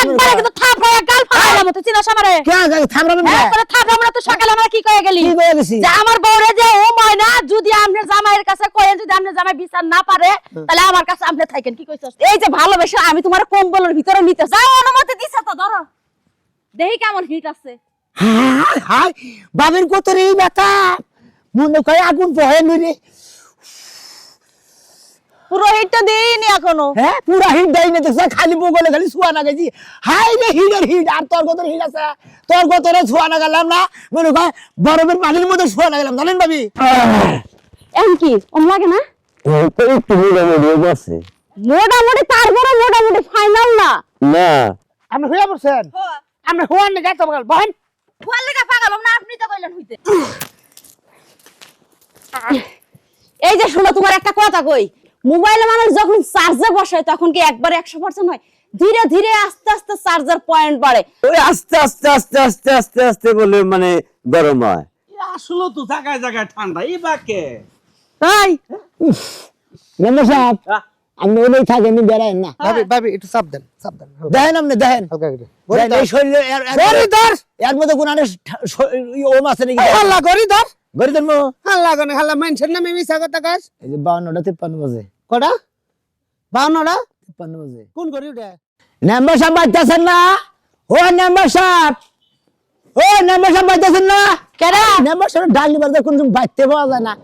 একবারে কিন্তু থাপড়ায় গাল ফালাইলাম তুই চিনাস আমারে। কে থামরাবেন হ্যাঁ করে থাপড়াম না তো সকালে আমরা কি কয়ে গেলি? কি কয়ে গেছি? যে আমার বউরে যে ও ময়না যদি আপনার জামাইয়ের কাছে কয়েন যদি আপনার জামাই বিচার না পারে তাহলে আমার কাছে আপনি থাকেন কি কইছস? এই যে ভালোবেসে আমি তোমার কম্বলের ভিতরে নিতে যাও অনুমতি দিছে তো ধরো। দেহি কেমন হিট আছে। হাই হাই বাবের কত রে এই ব্যথা। মনে কয় আগুন বহে রে পুরো হিটটা দেইনি এখনও। হ্যাঁ পুরা হিট দেখছ খালি বগলে খালি শুয়া না গেছি। হাই রে হিটের হিট আর তোর হিট আছে? তোর না গেলাম না? মনে কয় বরফের পানির মধ্যে শুয়া না গেলাম জানেন ভাবি? এমন কি ওম লাগে না? একটু মোটামুটি আছে মোটামুটি তারপরে মোটামুটি ফাইনাল না। না। আপনি হইয়া পড়ছেন? আপনি হওয়ার না যাইতে বহেন। লেগে না আপনি তো কইলেন হইতে এই যে শোনো তোমার একটা কথা কই মোবাইলে মানুষ যখন চার্জে বসায় তখন কি একবারে একশো পার্সেন্ট হয়? ধীরে ধীরে আস্তে আস্তে চার্জার পয়েন্ট বাড়ে। ওই আস্তে আস্তে আস্তে আস্তে আস্তে আস্তে বলে মানে গরম হয়। আসলে তো জায়গায় জায়গায় ঠান্ডা এই বাকে তাই মেম্বার সাহেব আপনি ওই থাকেন বেড়ায়েন না। ভাবি ভাবি একটু চাপ দেন চাপ দেন দেখেন আপনি দেখেন করে। এই শরীরে এর- এর- ধর এর মধ্যে নাকি? হাল্লা গরি ধর গরি ধর্ম হাল্লা গনে হাল্লা মেনশন নামে মিছা কথা কাজ এই যে বাউন্নটা তিপ্পান্ন বাজে। কটা? বাউন্নটা? তিপ্পান্ন বাজে। কোন গরি উঠে মেম্বার সাহেব বাড়তেছেন না? ও মেম্বার সাহেব ও মেম্বার সাহেব বাড়তেছেন না? কেডা? মেম্বার সাহেব ডালি বাজে কোন বাইতে পাওয়া যায় না।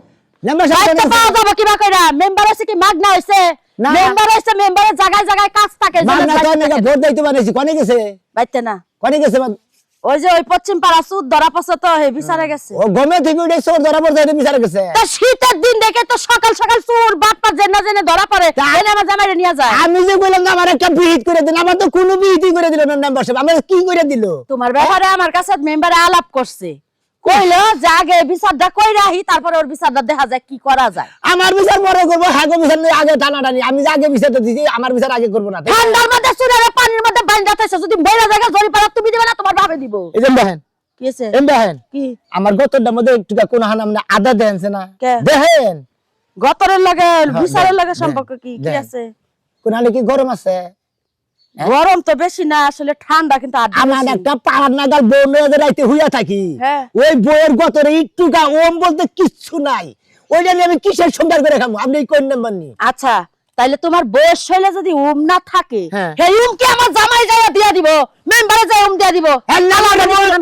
মেম্বার সাহেব দায়িত্ব পাওয়া যাবে কিবা কইরা? মেম্বার আছে কি? হইছে। না। মেম্বার হইছে মেম্বারের জায়গায় জায়গায় কাজ থাকে। মাগনা তো অনেকে ভোট দিতে পারেছি কনে গেছে? বাইতে না। কনে গেছে ওই যে ওই পশ্চিম পাড়া সুদ ধরা তো হে বিচারে গেছে। ও গমে থেকে উঠে চোর ধরা পড়ছে এটা বিচার গেছে। তা শীতের দিন দেখে তো সকাল সকাল চোর বাটপা জেনে জেনে ধরা পড়ে তাই আমার জামাইরে নিয়ে যায়। আমি যে বললাম আমার একটা বিহিত করে দিন আমার তো কোনো বিহিতই করে দিল না মেম্বার সাহেব আমার কি করে দিল? তোমার ব্যাপারে আমার কাছে মেম্বারে আলাপ করছে। কইলো যে আগে বিচারটা কইরা আহি তারপরে ওর বিচারটা দেখা যায় কি করা যায়। আমার বিচার পরে করব হাগো বিচার আগে টানা টানি আমি যে আগে বিচারটা দিছি আমার বিচার আগে করব না। ঠান্ডার মধ্যে চুলের পানির মধ্যে যদি জায়গা জরি পারা তুমি দিবে না তোমার ভাবে দিব। এই যে দেখেন কি আছে এম দেখেন কি? আমার গতরটার মধ্যে একটু কোন হান মানে আদা দেনছে না? দেখেন গতরের লাগে বিচারের লাগে সম্পর্ক কি? কি আছে? কোন কি গরম আছে? গরম তো বেশি না আসলে ঠান্ডা কিন্তু আমার একটা পাড়ার নাগাল বউ মেয়েদের রাইতে হইয়া থাকি হ্যাঁ। ওই বউয়ের গতরে একটুকা ওম বলতে কিচ্ছু নাই। ওইটা নিয়ে আমি কিসের সুন্দর করে খাব আপনি কোন নাম্বার নি আচ্ছা তাইলে তোমার বয়স হইলে যদি উম না থাকে হ্যাঁ। সেই উম কি আমার জামাই যাইয়া দিয়া দিব মেম্বারে উম দিয়া দিব।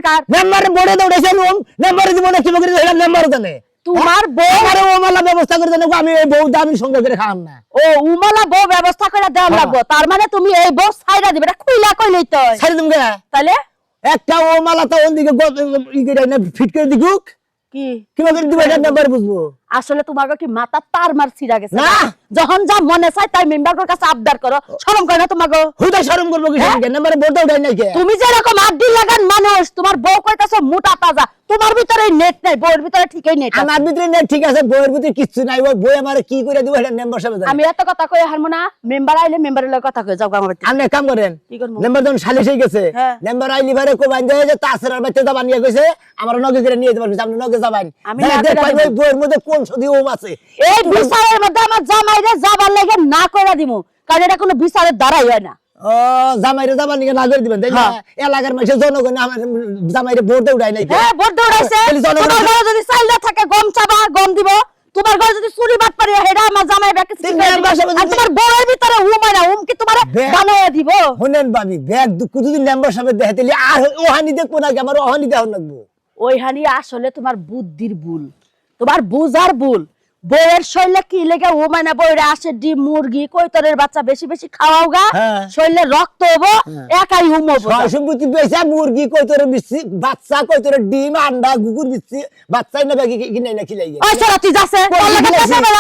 কার? মেম্বারে দৌড়েছেন ওম মেম্বারে কি বকরি মেম্বার জানে। তোমার বউ আমারে ওমালা ব্যবস্থা করে দেন আমি এই বউ দামি সঙ্গে করে খাম না। ও উমালা বউ ব্যবস্থা করে দেওয়া হ্যাঁ। লাগবো। তার মানে তুমি এই বউ ছাইরা দিবে এটা খুইলা কইলেই তো হয়। ছেড়ে তুমি তাইলে? একটা ওমালা তো ওদিকে ফিট করে দিগুক কি? কীভাবে করে দিবে এটা মেম্বার বুঝব? আসলে তোমাকে কি মাথা তার মার ছিড়া গেছে না। যখন যা মনে চায় তাই মেম্বারের কাছে আবদার করো শরম করে না তোমাকে হুদা শরম করব কি মেম্বারে বোর্ডে উঠাই নাই কে তুমি যে এরকম আড্ডি লাগান মানুষ তোমার বউ কইতাছো মোটা তাজা তোমার ভিতরে নেট নাই বউয়ের ভিতরে ঠিকই নেট। আমার ভিতরে নেই ঠিক আছে বইয়ের ভিতরে কিচ্ছু নাই ওই বই আমার কি করে দিব এটা মেম্বার সাহেব আমি এত কথা কই হারমো না মেম্বার আইলে মেম্বারের লগে কথা কই যাও আমার। আপনি কাম করেন কি করব? মেম্বার যখন সালিশ হয়ে গেছে হ্যাঁ। মেম্বার আইলি ভারে কো বাইন যায় যে তাসের আর বাইতে যাবান নিয়ে গেছে আমার নগে করে নিয়ে যাবেন আপনি নগে যাবেন আমি বইয়ের মধ্যে কোন সদি ওম আছে। এই বিচারের মধ্যে আমার জামাইরে যাবার লাগে না কইরা দিমু কারণ এটা কোনো বিচারের দ্বারাই হয় না। ও জামাইরে নিয়ে না করে দিবেন হ্যাঁ। এলাকার মানুষের জনগণ আমার জামাইরে ভোটে উঠাই নাই হ্যাঁ ভোট তোমার ঘরে যদি চাইল না থাকে গম চাবা গম দিব। তোমার ঘরে যদি চুরি বাট পারি হেডা আমার জামাই সবাই আর যদি- তোমার বউয়ের ভিতরে উম হয় না উম কি তোমার বে- বানাইয়া দিব? শুনেন বাবি ব্যাগ দুঃখ যদি মেম্বার সাহেব দেখে তাহলে আর ওহানি দেখব না আমার ওহানি দেওয়া লাগবো। ওই হানি আসলে তোমার বুদ্ধির ভুল। তোমার বুঝার ভুল। বউয়ের শরীরে কি লেগে ও মানে বউরে আসে ডিম মুরগি কৈতরের বাচ্চা বেশি বেশি খাওয়াও গা? হ্যাঁ। শরীরে রক্ত হব একাই উম হব সয় সম্পত্তি পেয়েছে মুরগি কই তোর বিচ্ছি বাচ্চা কই তোর ডিম আন্ডা কুকুর বিচ্ছি বাচ্চাই না ব্যাগে কিনে না খিলাই ওই সারা তুই যাচ্ছে তোর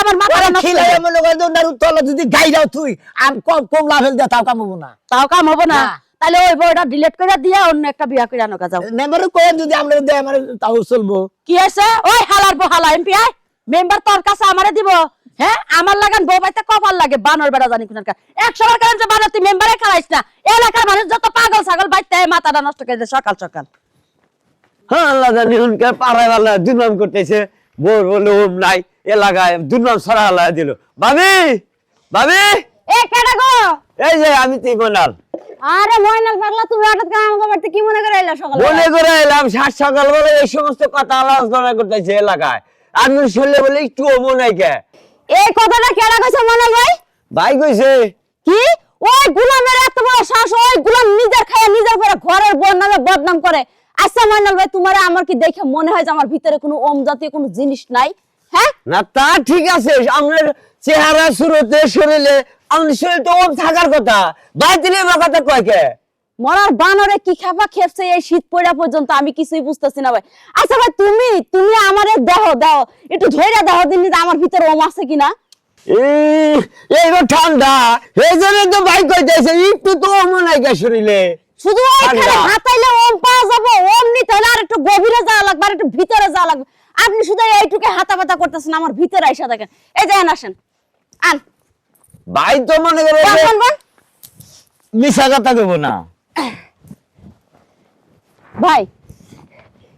আমার মাথা নষ্ট খিলাই হয়ে। মনে কর দোনার তলা যদি গাই যাও তুই আর কম কম লাভেল দে তাও কামাবো না। তাও কাম হব না? না। তাহলে ওই বউটা ডিলিট করে দিয়া অন্য একটা বিয়া করে আনো যাও মেম্বার কোয়েন যদি আমরা দেয় আমার তাও চলবো। কি আছে ওই হালার বউ হালা এমপি আই মেম্বার তোর কাছে আমারে দিব। হ্যাঁ? আমার লাগান বউ বাইতে কপাল লাগে বানর বেড়া জানি কোনকার একশো বার কারণ যে বানর তুই মেম্বারে খারাইস না। এলাকার মানুষ যত পাগল ছাগল বাইতে মাথাটা নষ্ট করে দেয় সকাল সকাল। হ্যাঁ আল্লাহ জানি উনকার পাড়ায় পাল্লা দুর্নাম করতেছে। বোর বলে ওম নাই এলাকায় দুর্নাম ছড়া আল্লাহ দিল। ভাবি ভাবি। এ কেডা গো? এই যে আমি ত্রিপনাল আরে ময়নাল পাগলা তুমি হঠাৎ করে আমাকে বাড়িতে কি মনে করে এলা সকালে মনে করে এলাম সাত সকালবেলা এই সমস্ত কথা আলোচনা করতেছে এলাকায়। আমি শুনলে বলে একটু মনে কে? এই কথাটা কেডা কইছে ময়নাল ভাই? ভাই কইছে। কি? ওই গুলামের এত বড় শ্বাস ওই গুলাম নিজের খায় নিজের পরে ঘরের বোন নামে বদনাম করে। আচ্ছা ময়নাল ভাই তোমার আমার কি দেখে মনে হয় যে আমার ভিতরে কোনো ওম জাতীয় কোনো জিনিস নাই? হ্যাঁ? না তা ঠিক আছে আপনার চেহারা শুরুতে শরীরে তো থাকার কথা। আমার কথা কয় কে? মরার বানরে কি খাবা খেপছে এই শীত পড়া পর্যন্ত আমি কিছুই বুঝতেছি না ভাই। আচ্ছা ভাই তুমি তুমি আমারে দেহ দেহ একটু ধৈর্য দেহ দিন আমার ভিতরে ওম আছে কিনা? এই এইবার ঠান্ডা এই জন্য তো ভাই কইতেছে একটু তো মনে হয় কে শরীরে। শুধু ওইখানে হাতাইলে ওম পাওয়া যাবে ওম নিতে হলে আর একটু গভীরে যাওয়া লাগবে আর একটু ভিতরে যাওয়া লাগবে। আপনি শুধু এইটুকে হাতা পাতা করতেছেন আমার ভিতরে আইসা দেখেন। এই যে আসেন আন। ভাই তো মনে করে। মিশা কথা কইব না। ভাই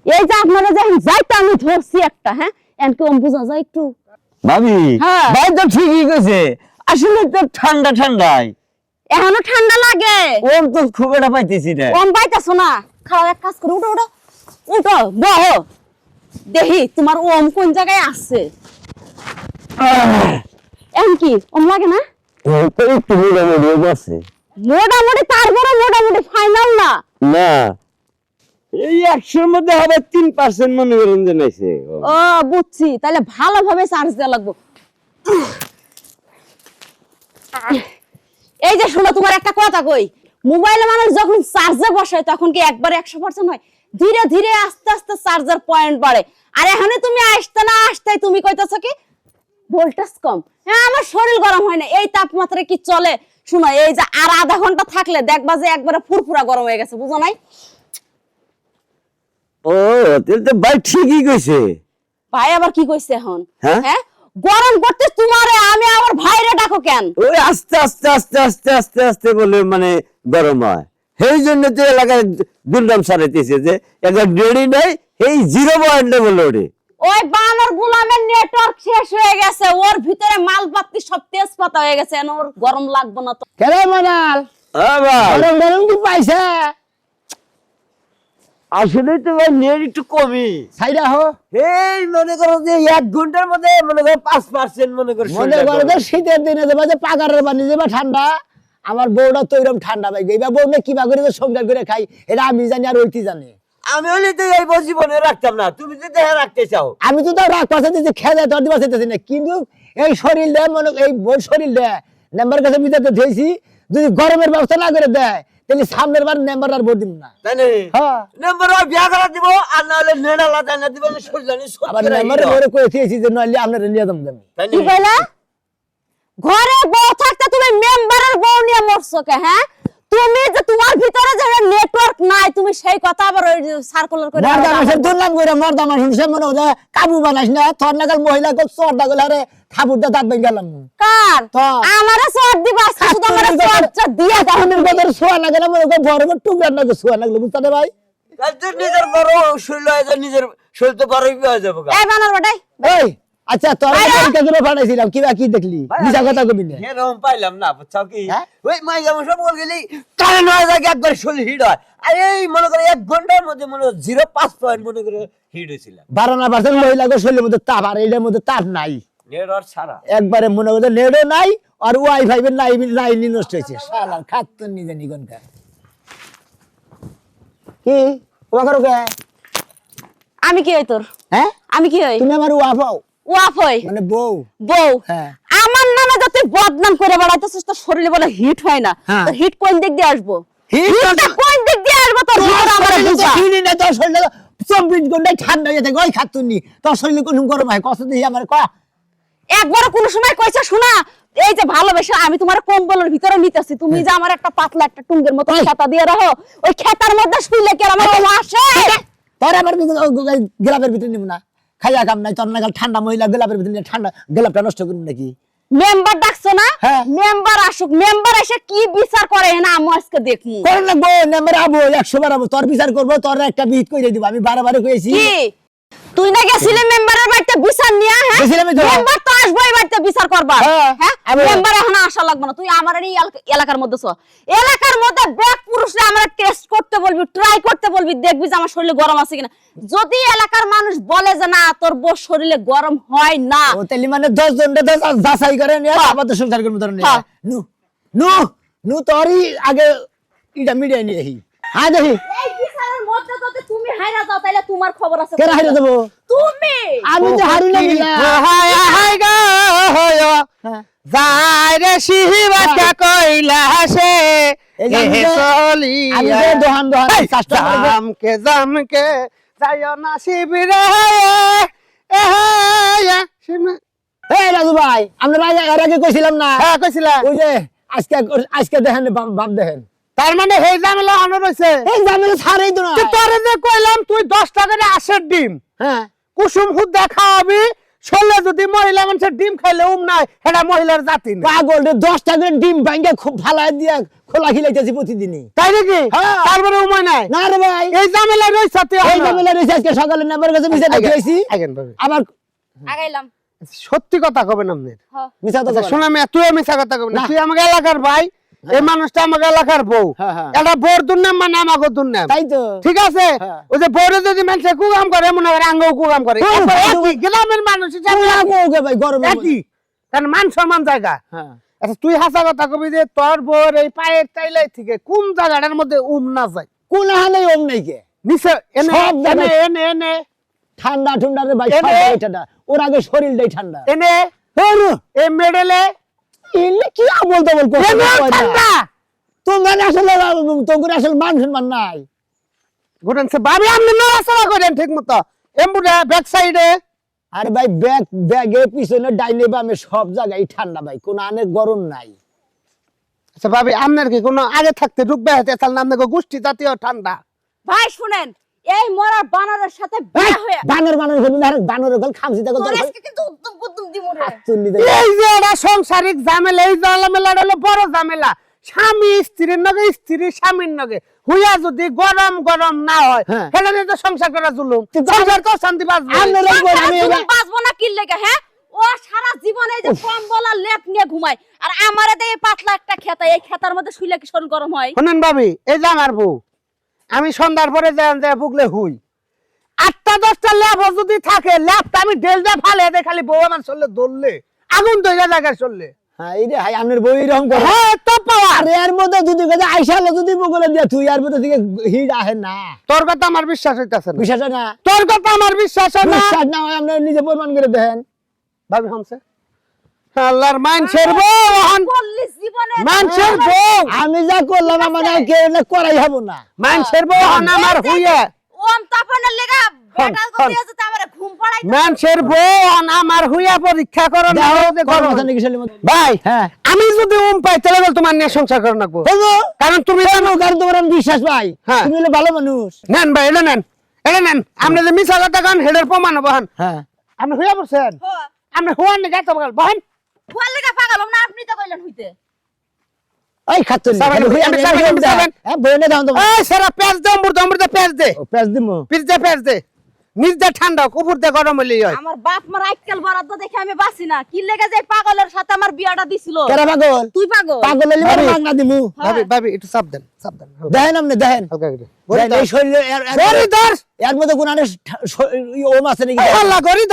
এই যে আপনারা যখন যাইতে আমি ধরছি একটা হ্যাঁ? এনকে ওম বুঝা যায় একটু? ভাবি হ্যাঁ। ভাই তো ঠিকই কইছে। আসলে তো ঠান্ডা ঠান্ডাই। এখনও ঠান্ডা লাগে। ওম তো খুব একটা পাইতেছি রে ওম পাইতেছো না? খাও এক কাজ করে উঠো উঠো। উঠো বহ। দেখি তোমার ওম কোন জায়গায় আছে। কি? ওম লাগে না? একটু মোটামুটি আছে। মোটামুটি তারপরে মোটামুটি ফাইনাল না? না। এই একশোর মধ্যে হবে তিন পার্সেন্ট মনে করেন যে নাইছে। ও বুঝছি। তাহলে ভালোভাবে চার্জ দেওয়া লাগবো। এই যে শোনো তোমার একটা কথা কই। মোবাইলে মানুষ যখন চার্জে বসায় তখন কি একবার একশো পার্সেন্ট হয়? ধীরে ধীরে আস্তে আস্তে চার্জার পয়েন্ট বাড়ে। আর এখানে তুমি আসতে না আসতে তুমি কইতেছো কি? ভোল্টেজ কম। হ্যাঁ আমার শরীর গরম হয় না এই তাপমাত্রায় কি চলে? শোনো এই যে আর আধা ঘণ্টা থাকলে দেখবা যে একবারে ফুরফুরা গরম হয়ে গেছে বুঝো নাই? ও তাহলে তো ভাই ঠিকই কইছে। ভাই আবার কি কইছে এখন? হ্যাঁ? হ্যাঁ? গরম করতে তোমারে আমি আমার ভাইরে ডাকো কেন? ওই আস্তে আস্তে আস্তে আস্তে আস্তে আস্তে বলে মানে গরম হয়। সেই জন্য তো এলাকায় দুর্নাম সারাইতেছে যে একবার ডেড়ি নেই এই জিরো পয়েন্টে বলে ওরে ওই বানর গুলামের নেটওয়ার্ক শেষ হয়ে গেছে। ওর ভিতরে মালপাতি সব তেজপাতা হয়ে গেছে। ওর গরম লাগবে না তো। কেন মানাল? গরম গরম কি পাইছে? আসলে তো ভাই নেট একটু কমই সাইডা হো। এই মনে করো যে এক ঘণ্টার মধ্যে মনে করো পাঁচ পার্সেন্ট মনে করো মনে করো যে শীতের দিনে যাবা যে পাকারের পানি যাবা ঠান্ডা আমার বউটা তো এরকম ঠান্ডা পাই এইবার বউ না কিবা করে যে সংসার করে খাই এটা আমি জানি আর ওইটি জানি। আমি হলে তো এই জীবনে রাখতাম না। তুমি তো দেহে রাখতে চাও। আমি তো তাও রাগ পাশে দিচ্ছি খেয়ে তোর দিবা চাইতেছি না। কিন্তু এই শরীর দেয় মনে এই শরীর দেয় নাম্বার কাছে বিদাতে ধুয়েছি যদি গরমের ব্যবস্থা না করে দেয় তাহলে সামনের বার নাম্বার আর ভোট দিব না। তাই না হ্যাঁ। নম্বর বিয়া করা দিব আর না হলে নেড়া লাদা না দিব সরজানি আবার নাম্বারে করে দিয়েছি যে নইলে আপনার নিয়ে যাব আমি। কি কইলা? ঘরে বউ থাকতে তুমি মেম্বারের বউ নিয়ে মরছো কে হ্যাঁ? তুমি যে তোমার ভিতরে যে নেটওয়ার্ক নাই তুমি সেই কথা আবার ওই সার্কুলার করে মর্দা মানুষের দুর্নাম করে মর্দা মানুষ সে মনে হয় যে কাবু বানাইস না থর নাগাল মহিলা কোক চর্দা গেলে আরে থাপুরটা দাঁত ভেঙে গেলাম। কার? আমারে সর দিবা শুধু আমারে সর দিয়া দাও। কথা শোয়া না গেলে মনে করেন গরমের টুকরা না শোয়া না গেলে বুঝতে ভাই? নিজের বড় শরীর হয়ে যায় নিজের শরীর তো বড়ই হয়ে যাবে এই বানর বেটাই ওই আচ্ছা তোর পরীক্ষা করে পাঠাইছিলাম কিবা কি দেখলি? মিশা কথা কবি না এরকম পাইলাম না বুঝছাও কি? হ্যাঁ? ওই মাই যেমন সব বল গেলি হয়ে যায় একবার শরীর হিট হয়? আর এই মনে করে এক ঘণ্টার মধ্যে মনে জিরো পাঁচ পয়েন্ট মনে করে হিট হয়েছিল বারো না পার্সেন্ট মহিলা শরীরের মধ্যে তাপ আর এটার মধ্যে তাপ নাই। নেট আর সারা একবারে মনে করতে নেটও নাই আর ওয়াইফাই নাই লাইনই নষ্ট হয়েছে। শালার খাত তো নিজে নিগনকার। কি? ওকে আমি কি হই তোর? হ্যাঁ? আমি কি হই? তুমি আমার ওয়াফাও মানে বউ। বউ। হ্যাঁ। আমার নামে যত বদনাম করে বেড়াইতেছিস তোর শরীরে বলে হিট হয় না। হ্যাঁ। তোর হিট কোন দিক দিয়ে আসব? হিটটা কোন দিক দিয়ে আসব? তোর আমার বুঝা। তোর শরীরে চব্বিশ ঘন্টায় ঠান্ডা হয়ে থাকে খাতুনি তোর শরীরে কোনো গরম হয়? কষ্ট দিয়ে আমার কয়া। একবার কোন সময় কইছে শোনা এই যে ভালোবেসে আমি তোমার কম্বলের ভিতরে নিতেছি তুমি যে আমার একটা পাতলা একটা টুঙ্গের মতো খেতা দিয়ে রাখো ওই খেতার মধ্যে শুইলে কি আমার ওম আসে? তোর আবার গোলাপের ভিতরে নিব না। খাইয়া কাম নাই তোর নাগাল ঠান্ডা মহিলা গোলাপের ভিতরে ঠান্ডা গোলাপটা নষ্ট করবি নাকি? মেম্বার ডাকছো না? হ্যাঁ। মেম্বার আসুক মেম্বার এসে কি বিচার করে না আমি আজকে দেখমু করে গো মেম্বার আবো একশো বার আবো তোর বিচার করব তোর একটা বিহিত করে দিব আমি বারে বারে তুই না গেছিলি মেম্বারের বাড়িতে বিচার নিয়া হ্যাঁ? গেছিলাম তো। মেম্বার বাড়িতে বিচার করবা হ্যাঁ, হ্যাঁ? মেম্বার এখন আসা লাগবে না। তুই আমার এই এলাকার মধ্যে চ এলাকার মধ্যে ব্যাক পুরুষরা আমরা টেস্ট করতে বলবি ট্রাই করতে বলবি দেখবি যে আমার শরীরে গরম আছে কিনা। যদি এলাকার মানুষ বলে যে না তোর বউ শরীরে গরম হয় না। ও তাহলে মানে দশ জন যাচাই করে নিয়ে আপাতত সংসার করব ধরেন হ্যাঁ। নু নু নু তোরই আগে এটা মিডিয়া নিয়ে আহি। হ্যাঁ দেখি এই বিচারের মধ্যে যদি তুমি হাইরা যাও তাহলে তোমার খবর আছে। কেন হারিয়ে দেবো তুমি! আমি যে হারি না হায় হায় গো হয়। যাই রে শিবাটা কইলা সে এই যে আমি যে- চলিয়া। আমি যে দোহান দোহান এই, চাষটা করে যে- জামকে জামকে যাইও না শিবিরে। এহে শিব- এই রাজু ভাই আমরা আগে আগে কইছিলাম না। হ্যাঁ কইছিলা ওই যে আজকে আজকে দেখেন বাপ দেখেন। তার মানে সেই জামেলা অন রয়েছে এই জামিলে ছাড়েই তো না। তো তোরে যে কইলাম তুই দশ টাকারে আশের ডিম। হ্যাঁ। কুসুম খুদ দেখাবি শোলে যদি মহিলা মানুষের ডিম খাইলে উম নাই সেটা মহিলার জাতি না। পাগল রে দশটা করে ডিম ভাঙ্গে খুব ফালাই দিয়া খোলা খিলাইতেছি প্রতিদিনই। তাই নাকি? হ্যাঁ। তারপরে উমায় নাই? না রে ভাই। এই জামেলা রয়েছে তুই এই। জামিলে রয়েছে আজকে সকালে নাম্বার কাছে আগেন ভাবি। আবার আগাইলাম। সত্যি কথা কবেন আপনি? তো আচ্ছা শোনা মেয়ে তুই মিছা কথা কবি না। না। তুই আমাকে এলাকার ভাই এই মানুষটা আমাকে এলাকার বউ। হ্যাঁ, হ্যাঁ। এটা বউর দুর্নাম মানে আমাকে দুর্নাম। তাই তো। ঠিক আছে? হ্যাঁ। ওই যে বউরে যদি মানুষে কুকাম করে মনে করে আঙ্গও কুকাম করে। হ্যাঁ, হ্যাঁ। গ্রামের মানুষ কারণ মান সম্মান জায়গা। হ্যাঁ। আচ্ছা তুই হাসা কথা কবি যে তোর বউর এই পায়ের টাইলাই থেকে কোন জায়গাটার মধ্যে উম না যায়? কোন হালে ওম নাই কে নিচে এনে এনে এনে এনে। ঠান্ডা ঠান্ডা রে ভাই এনে- সব ঠান্ডা। ওর আগে শরীরটাই ঠান্ডা। এনে। এই মেডেলে ইনি কি বল তো বল এনে তোমার আসলে তোমার আসলে মান সম্মান নাই। আপনি নড়াচড়া করেন ঠিক মতো এমবুটা ব্যাক সাইডে আরে ভাই ব্যাগ ব্যাগে পিছনে ডাইনে বামে সব জায়গায় ঠান্ডা ভাই কোন আনে গরম নাই। আচ্ছা ভাবি আপনার কি কোনো আগে থাকতে ঢুকবে তাহলে আপনাকে গোষ্ঠী জাতীয় ঠান্ডা। ভাই শুনেন এই মরার বানরের সাথে বিয়ে হয়ে বানর বানর করবি না আরে বানর গল খামছি দেখো তোর আজকে কিন্তু উদ্যম উদ্যম দিমু রে। চুল্লি দে এই যে এটা সংসারিক ঝামেলা এই ঝামেলা হলো বড় ঝামেলা। স্বামী স্ত্রীর নগে স্ত্রী স্বামীর নগে। হুইয়া যদি গরম গরম না হয় হ্যাঁ। সেটা তো সংসার করা জুলুম। সংসার তো শান্তি এবার- বাঁচবো না কি লেগে হ্যাঁ? ও সারা জীবনে এই যে কম্বল আর লেপ নিয়ে ঘুমায়। আর আমারে দিয়ে পাতলা একটা খেতা এই খেতার মধ্যে শুইলে কি শরীর গরম হয়? শুনেন ভাবি এই যে আমার বউ। আমি সন্ধ্যার পরে বুকলে হুই। আটটা দশটা ল্যাব যদি থাকে ল্যাবটা আমি ডেল দিয়ে ফালে দেয় খালি বউ আমার চললে দৌড়লে আগুন তৈরি জায়গায় চললে। হ্যাঁ এই রে হাই আপনার বই করে। হ্যাঁ তো পাওয়া আর এর মধ্যে যদি কথা আইসালে যদি বগলে দিয়া তুই এর মধ্যে থেকে হিট আহে না। তোর কথা আমার বিশ্বাস হইতাছে না। বিশ্বাস না? তোর কথা আমার বিশ্বাস না। বিশ্বাস না হয় আপনি নিজে প্রমাণ করে দেখেন। ভাবি হামছে? আল্লাহর মানুষের মানুষের বউ আমি যা করলাম আমার আর কেউ না করাই হব না। মানুষের বউ হন আমার হুইয়া। ওম তাপনের লেগা আমারে মানুষের আমার হুইয়া পরীক্ষা করো? ভাই হ্যাঁ। আমি যদি উম পাই তাহলে তোমার নিয়ে সংসার করে নাকবো কারণ তুমি? কারণ তোমার আমি বিশ্বাস পাই হ্যাঁ। তুমি ভালো মানুষ। নেন ভাই এটা নেন এটা নেন। আপনি যে মিশা কথা কান হেডের প্রমাণ বহান হ্যাঁ। আপনি হইয়া পড়ছেন? আপনি হুয়ান নি গাইতে বহান। না আপনি তো কইলেন হইতে। সাবান। হ্যাঁ বইনে দাও তো। এই সেরা পেঁয়াজ দে অমৃত অমৃত পেঁয়াজ দে। পেঁয়াজ দিমু। পিস দে পেঁয়াজ দে। নিজ দে ঠান্ডা কুপুর দে গরম হইলেই হয়। আমার বাপ মার আজকাল বরাদ্দ দেখে আমি বাঁচি না। কি লেগে যায় পাগলের সাথে আমার বিয়াটা দিছিল? কেরা পাগল? তুই পাগল? পাগল হইলে ভাবি। মাগনা দিমু। ভাবি ভাবি একটু চাপ দেন চাপ দেন হালকা- আপনি দেখেন হালকা করে। দেখেন, এই শরীরে এর- এর- গরি ধর এর মধ্যে কোন আনে ওম আছে নাকি? গরি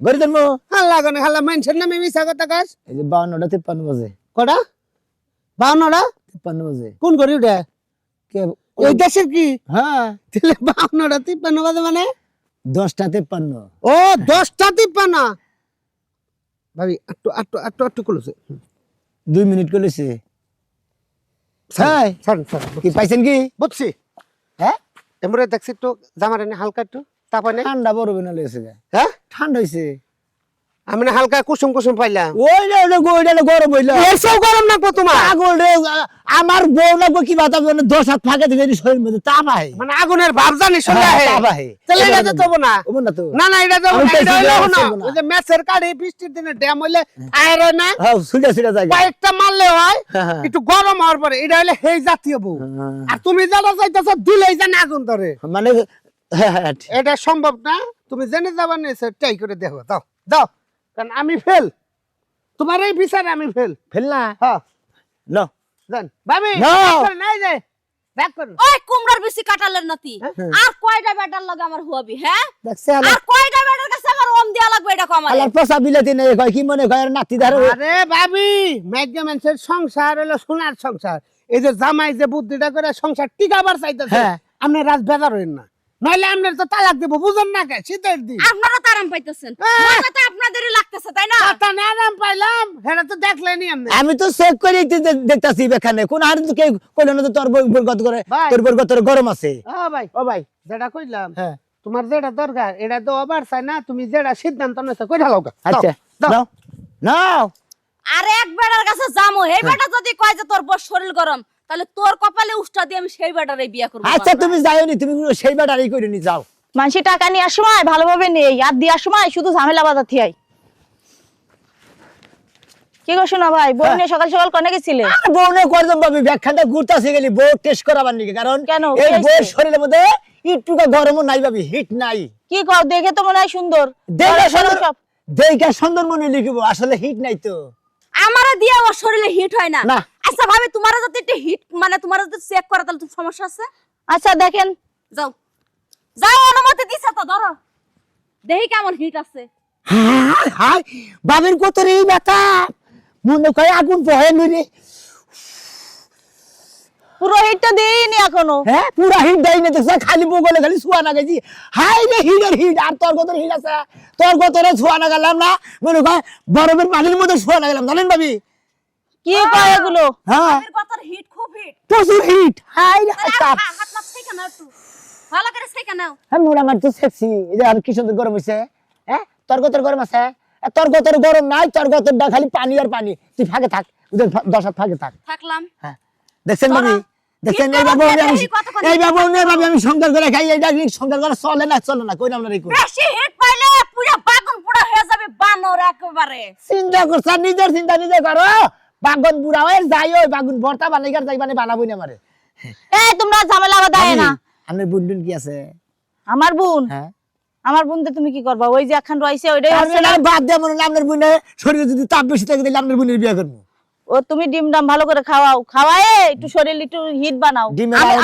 গরি দেন হাল্লা গনে হাল্লা মানুষের নামে মিশা কথা কাজ এই যে বাউন্নটা তিপ্পান্ন বাজে। কটা? বাউন্নটা? তিপ্পান্ন বাজে। কোন কে? ওই দেশের কি? হ্যাঁ। তাহলে বাউন্নটা তিপ্পান্ন বাজে মানে? দশটা তিপ্পান্ন। ও দশটা তিপ্পান্ন। ভাবি একটু একটু একটু একটু খুলেছে। দুই মিনিট করেছে হ্যাঁ। কি পাইছেন কি? বুঝছি হ্যাঁ? এমরে দেখছি একটু জামার এনে হালকা একটু। তারপরে ঠান্ডা বড় বেনা লেগেছে হ্যাঁ? ঠান্ডা হয়েছে আমি না হালকা কুসুম কুসুম পাইলাম। ওই রে ওই রে, গরম হইল। এসব গরম না তোমার? পাগল রে আমার বউ লাগবো কি বাতা মানে দশ হাত ফাঁকে থেকে শরীর মধ্যে তাপ আহে। মানে আগুনের ভাব জানি শুনে আহে তাপ আহে। তাহলে এটা তো তবু না। ওমন না তো। না না এটা তো এটা হইল না ওই যে ম্যাচের কাড়ে বৃষ্টির দিনে ড্যাম হইলে ফায়ার হয় না। হ্যাঁ সুজা সুজা জায়গা। কয়েকটা মারলে হয়। একটু গরম হওয়ার পরে এটা হইলে সেই জাতীয় বউ। আর তুমি যারা চাইতেছ দিলেই জানে আগুন ধরে। মানে। এটা সম্ভব না। তুমি জেনে যাবা না ট্রাই করে দেখো। দাও দাও কারণ আমি ফেল তোমার এই বিচারে আমি ফেল ফেল না? হ্যাঁ। লো জান ভাবি নাই যায় ওই কুমড়ার বেশি কাটালের নাতি। হ্যাঁ। আর কয়টা ব্যাটার লাগে আমার হুয়াবি হ্যাঁ? দেখছে আর কয়টা ব্যাটার কাছে আমার ওম দেয়া লাগবে এটা কমালে? আলার পোষা বিলাতি নেই কয় কি মনে কয় নাতি ধারে? আরে ভাবি মানুষের সংসার হলো সোনার সংসার। এই যে জামাই যে বুদ্ধিটা করে সংসার টিকাবার চাইতেছে হ্যাঁ। আপনি রাজ বেজার হইন না। নইলে আপনার তো তালাক দেবো বুঝেন না কে? শীতের দিন। আপনারা তো আরাম পাইতেছেন। মজা তো আপনাদেরই লাগতেছে তাই না? তা না আরাম পাইলাম হেটা তো দেখলেনি আপনি আমি তো চেক করে দেখতাছি এখানে। কোন হার তো কেউ কইলো না যে তোর বই বই গত করে তোর বই গত গরম আছে। ও ভাই ও ভাই যেটা কইলাম হ্যাঁ। তোমার যেটা দরকার এটা তো আবার চাই না তুমি যেটা সিদ্ধান্ত নিছো কই ঢালাও গা। আচ্ছা দাও। নাও। নাও। আর এক বেটার কাছে যামো। এই বেটা যদি কয় যে তোর বড় শরীর গরম তাহলে তোর কপালে উষ্টা দিয়ে আমি সেই বেটারে বিয়া করব আচ্ছা তুমি যাইও নি তুমি সেই বাটারই করে নি যাও। মানুষের টাকা নেওয়ার সময় ভালোভাবে নেই আর দেওয়ার সময় শুধু ঝামেলা বাজার থিয়াই কি গো শোনা ভাই বউ নিয়ে সকাল সকাল কনে গেছিলে? বউ ভাবি ঘুরতাছে গেলি বউ টেস্ট করাবার নিকে? কারণ কেন? এই শরীরের মধ্যে একটুকা গরমও নাই ভাবি হিট নাই। কি কর দেখে তো মনে হয় সুন্দর। দেখে সুন্দর সব। দেখে সুন্দর মনে লিখিব আসলে হিট নাই তো। আমারে দিয়ে ওর শরীরে হিট হয় না। না। ভাবি তোমার যদি একটু হিট মানে তোমার যদি চেক করে তাহলে তো সমস্যা আছে। আচ্ছা দেখেন। যাও। যাও অনুমতি দিছে তো ধরো। দেখি কেমন হিট আছে। হায় হায় বাবির কত রে এই ব্যথা। মনে কয় আগুন পোহায় লুরি পুরো হিটটা দিইনি এখনও। হ্যাঁ পুরা হিট দেয় না দেখছ খালি বগলে খালি ছুয়া না গেছি। হাই রে হিটের হিট আর তোর কত হিট আছে। তোর কত রে ছুয়া না গেলাম না। মনে কয় বরফের পানির মধ্যে ছুয়া না গেলাম জানেন ভাবি কি কয় এগুলো? হ্যাঁ। কথার হিট খুব হিট। প্রচুর হিট। হাই হাত মাছ থেকে নাও একটু। ভালো করে নাও। হ্যাঁ মোড়া মার তো সেক্সি। এই যে আর কি সুন্দর গরম হইছে? হ্যাঁ তোর কত গরম আছে? এ, তোর গরম নাই? তোর কত খালি পানি আর পানি। তুই ফাঁকে থাক। ওদের ফা- দশ হাত ফাঁকে থাক। থাকলাম। হ্যাঁ। দেখছেন বাবা, দেখছেন এই বাবু আমি এই এই বাবু আমি সংসার করে খাই। এইটা কি সংসার করে চলে না? চলে না। কই না এই বেশি হিট পাইলে পুরো বাগুন পুরো হয়ে যাবে বানর একেবারে। চিন্তা করছ নিজের চিন্তা নিজে করো। বাগুন বুড়া হয়ে যাই ওই বাগুন ভর্তা বানাই কার যাই মানে বানাবই না মারে এই তোমরা ঝামেলা বাঁধায় না। আপনার বুনডুন কি আছে? আমার বোন? হ্যাঁ। আমার বোনতে তুমি কি করবা? ওই যে এখন রয়েছে ওইটাই হচ্ছে না? বাদ দিয়ে মনে আপনার বোনের শরীরে যদি তাপ বেশি থাকে তাহলে আপনার বোনের বিয়ে করব। ও তুমি ডিম ডাম ভালো করে খাওয়াও। খাওয়ায়ে একটু শরীর একটু হিট বানাও।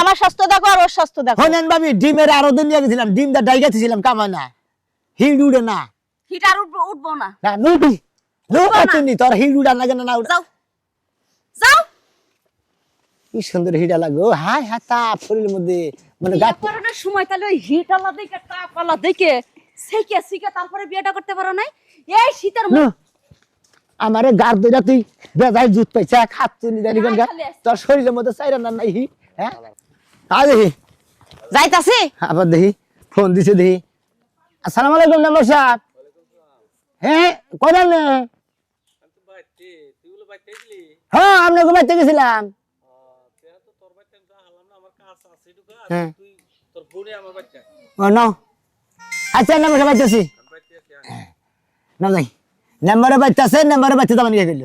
আমার স্বাস্থ্য দেখো আর ওর স্বাস্থ্য দেখো। হনেন ভাবি ডিমের আরও দিন নিয়ে গেছিলাম ডিম দা ডাইগা গেছিলাম কামায় না। হিট উড়ে না। হিট আর উঠবো না। না নুটি নুটা তুমি তোর হিট উড়া লাগে না না যাও। কি সুন্দর হিটা লাগে হাই হাই তাপ শরীরের মধ্যে। মানে গাছ করানোর সময় তাহলে ওই হিট আলা দেখে তাপ আলা দেখে সেকে শিখে তারপরে বিয়েটা করতে পারো নাই? এই শীতের আমারে গার দইরা তুই বেজায় জুত পাইছে খাচ্ছি নি জানি কোন গা খালি আসছে। তোর শরীরের মধ্যে চাইরা না নাই হ্যাঁ? আ দেখি। যাইতাছি? আবার দেখি ফোন দিছে দেখি। আসসালামু আলাইকুম মেম্বার সাহেব। হ্যাঁ কোথায় নে হ্যাঁ আপনাকে বাড়িতে গেছিলাম। হ্যাঁ। ও নাও। আচ্ছা নাম্বারে বাইতেছি না যাই। নাম্বারে বাইতেছে নাম্বারে বাইতে দাম গেল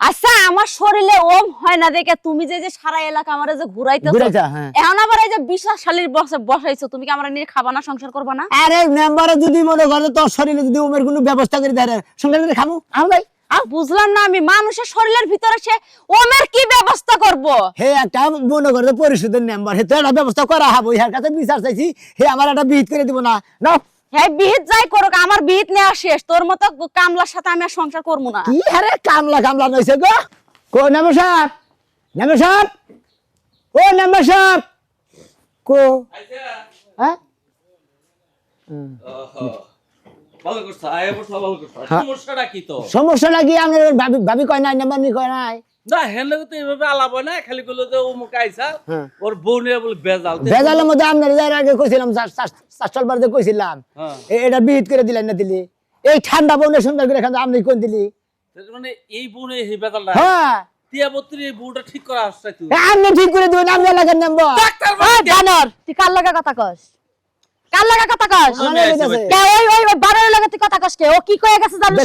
আচ্ছা আমার শরীরে ওম হয় না দেখে তুমি যে যে সারা এলাকা আমারে যে ঘুরাইতেছো হ্যাঁ। এখন আবার এই যে বিশ্বাস শালীর বসে বসাইছো তুমি কি আমরা নিয়ে খাবা না সংসার করবা না? আরে নাম্বারে যদি মনে করে তোর শরীরে যদি কোনো ব্যবস্থা করে দেয় করে খামু। আম আম বুঝলাম না আমি মানুষের শরীরের ভিতরে সে ওমের কি ব্যবস্থা করব? হে একটা মনে করে পরিষদের নাম্বার হে তো একটা ব্যবস্থা করা হবে। ইহার কাছে বিচার চাইছি হে আমার একটা বিহিত করে দিব না। নাও। হ্যাঁ বিহিত যাই করুক আমার বিহিত নেওয়া শেষ। তোর মতো কামলার সাথে আমি আর সংসার করব না। কি হারে কামলা কামলা নইছে গো? কো নাম্বার সাহেব নাম্বার সাহেব ও সাহেব কো? হ্যাঁ? ভালো করছ আয় বসা ভালো করছ। হ্যাঁ। সমস্যাটা কি তো? ভাবি ভাবি কয় নাই কয় নাই? না হেলে তো এইভাবে আলাপ হয় না খালি বলল যে অমুক আইসা হ্যাঁ। ওর বোনে বলে বেজাল বেজালের মধ্যে আপনার যার আগে কইছিলাম চারশাল বার কইছিলাম। এ- এটা বিহিত করে দিলেন না দিলি। এই ঠান্ডা বনে সুন্দর করে খান আপনি কোন দিলি? মানে এই বোনে এই বেজালটা হ্যাঁ। তিয়া বত্রি ঠিক করা আসছে তুই? এ, ঠিক করে দিবেন নাম্বার। জানর তুই কার লাগা কথা কস? কার লাগা কথা কস? আমার কে ওই ওই ওই বাড়ার লাগা তুই কথা কস কে? ও কি কয়ে গেছে জানো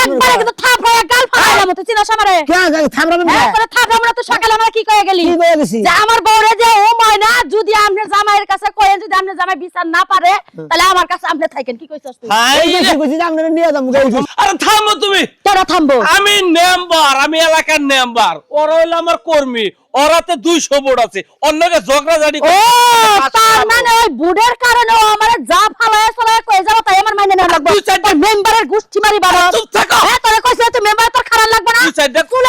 একবারে কিন্তু থাপ হয়ে গাল ফাড়াইলাম তুই চিনাস আমারে? কে একবারে থাপ আমরা তো সকালে আমরা কি কয়ে গেলি? কি কয়ে গেছি? যে আমার বউরে যে ও ময়না যদি আপনার জামাইয়ের কাছে কয়ে যদি আপনি জামাই বিচার না পারে তাহলে আমার কাছে আপনি থাকেন কি কইছস তুই? এই যে কইছি যে আপনারা নিয়ে যাব গাড়ি আরে থামো তুমি। কেন থামবো। আমি মেম্বার আমি এলাকার মেম্বার। ওরা হইল আমার কর্মী। ওরাতে দুইশো বোর্ড আছে। অন্যকে ঝগড়াঝাড়ি ও তার মানে ওই বুড়ের কারণে ও আমার যা ফালায় চলায় কই যাব তাই আমার মাইনে নেওয়া লাগবে। তোর মেম্বারের গুষ্টি মারি বাবা। চুপ থাকো। হ্যাঁ তোরে কইছে তুই মেম্বার তোর খারাপ লাগবে না? কই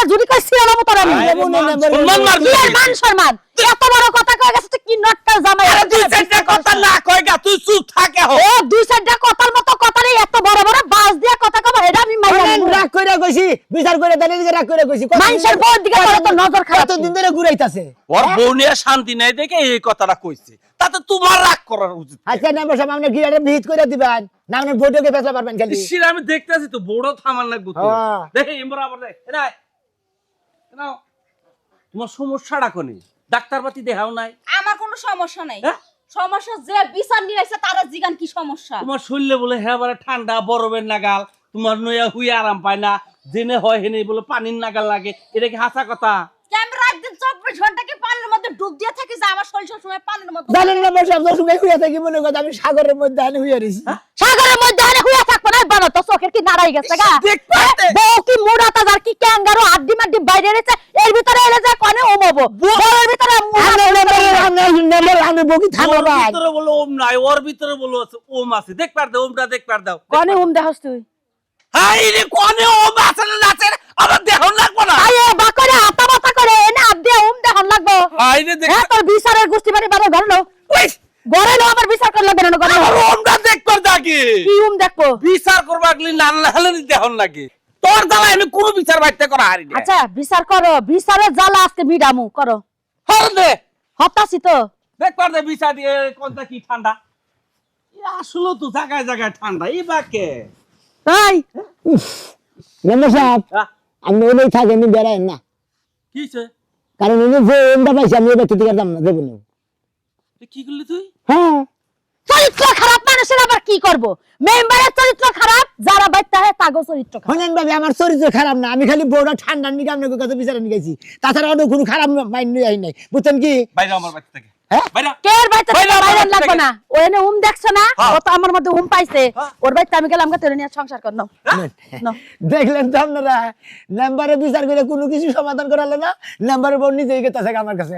আমি সম্মান মান সম্মান। এত বড় কথা গেছে তুই কি নটকা জামাই। আরে দুই চারটা কথা না কয় গা তুই চুপ থাকে হো ও দুই চারটা কথার মতো কথা নেই এত বড় বড় বাস দিয়ে কথা কব এটা আমি রাগ করে কইছি বিচার দেন এদিকে রাগ করে কইছি। মানুষের দিকে তোর তো নজর খারাপ। কতদিন ধরে ঘুরাইতাছে? ওর বউ নিয়ে শান্তি নাই দেখে এই কথাটা কইছে। তাতে তোমার রাগ করার উচিত আচ্ছা নাম্বার সাহেব আপনি কি একটা ভিজিট করে দিবেন। না বইটাকে ফেসলা পারবেন খালি। শির আমি দেখতেছি তো বড় থামার লাগবে তো। হ্যাঁ। দেখে ইমরা আবার দেখ নাও। তোমার সমস্যাটা কোনি? ডাক্তারপাতি দেখাও নাই। আমার কোনো সমস্যা নাই। হ্যাঁ? সমস্যা যে বিচার নিয়ে আসছে তারা জিগান কি সমস্যা? তোমার শরীরে বলে হ্যাঁ বারে ঠান্ডা বরফের নাগাল। তোমার নয়া হুই আরাম পায় না। জেনে হয় হেনে বলে পানির নাগাল লাগে। এটা কি হাসা কথা? চব্বিশ ঘণ্টা কি পানির মধ্যে ডুব দিয়ে থাকে যে আমার শরীর সবসময় পানির মধ্যে জানেন নাম্বার সাহেব দশ গাই হইয়া থাকি মনে কথা আমি সাগরের মধ্যে আনি হইয়া রইছি সাগরের মধ্যে আনে হুইয়া থাকব না বানো তো চোখের কি নাড়াই গেছে গা? হ্যাঁ? বউ কি মুড়া তাজার কি ক্যাঙ্গারু আড্ডি মাড্ডি বাইরে রেছে এর ভিতরে এলে যায় কনে ওমবো বউয়ের ভিতরে মুড়া আপনার নাম্বার আপনার নাম্বার আপনি বকি ওর ভিতরে বলো ওম নাই ওর ভিতরে বলো ওম আছে। দেখ পার দাও ওমটা দেখ পার দাও। কনে উম দেহস তুই? হাই রে কোনে ওম আছে না নাচে আমার দেহন লাগবো না। আয়ে বাকরে হাতা মাথা করে দিয়ে উম লাগবো। দেখ হ্যাঁ তোর বিচারের গোষ্ঠী বাড়ি বারো ঘরে লো ঘরে লো আমার বিচার করে লাগবে না ঘরে কি উম দেখব? বিচার করবা গলি নান হলে দেহন লাগে। তোর জ্বালায় আমি কোনো বিচার বাইতে করা হারি আচ্ছা বিচার করো বিচারের জ্বালা আজকে মিডামু করো। হর দে। হতাছি তো। দেখ দে বিচার দিয়ে কোনটা কি ঠান্ডা। আসলে তো জায়গায় জায়গায় ঠান্ডা। এই বাকে তাই নাম্বার সাহেব আহ, আপনি ওই থাকেন বেড়ায় না। কি হইছে? কারণ উনি যে ওনটা পাইছে আমি এবার খেতে দাম না দেবো না। কি করলি তুই? হ্যাঁ। চরিত্র খারাপ মানুষের আবার কি করব? মেম্বারের চরিত্র খারাপ যারা বাইতা হয় তাগো চরিত্র খারাপ। হনেন ভাবে আমার চরিত্র খারাপ না আমি খালি বড় ঠান্ডা নিকে আপনার কাছে বিচারে নিয়ে গেছি। তাছাড়া অন্য কোনো খারাপ মাইন্ড নিয়ে নাই। বুঝছেন কি? বাইরে আমার হ্যাঁ? বাইতে থেকে। না। ও এনে উম দেখছ না। ও তো আমার মধ্যে উম পাইছে। ওর বাইতে আমি গেলাম কে সংসার কর নাও। নাও। দেখলেন তো আপনারা? নাম্বারে বিচার করে কোনো কিছু সমাধান করালো না? নাম্বারের বউ নিজেই গেতেছে আমার কাছে।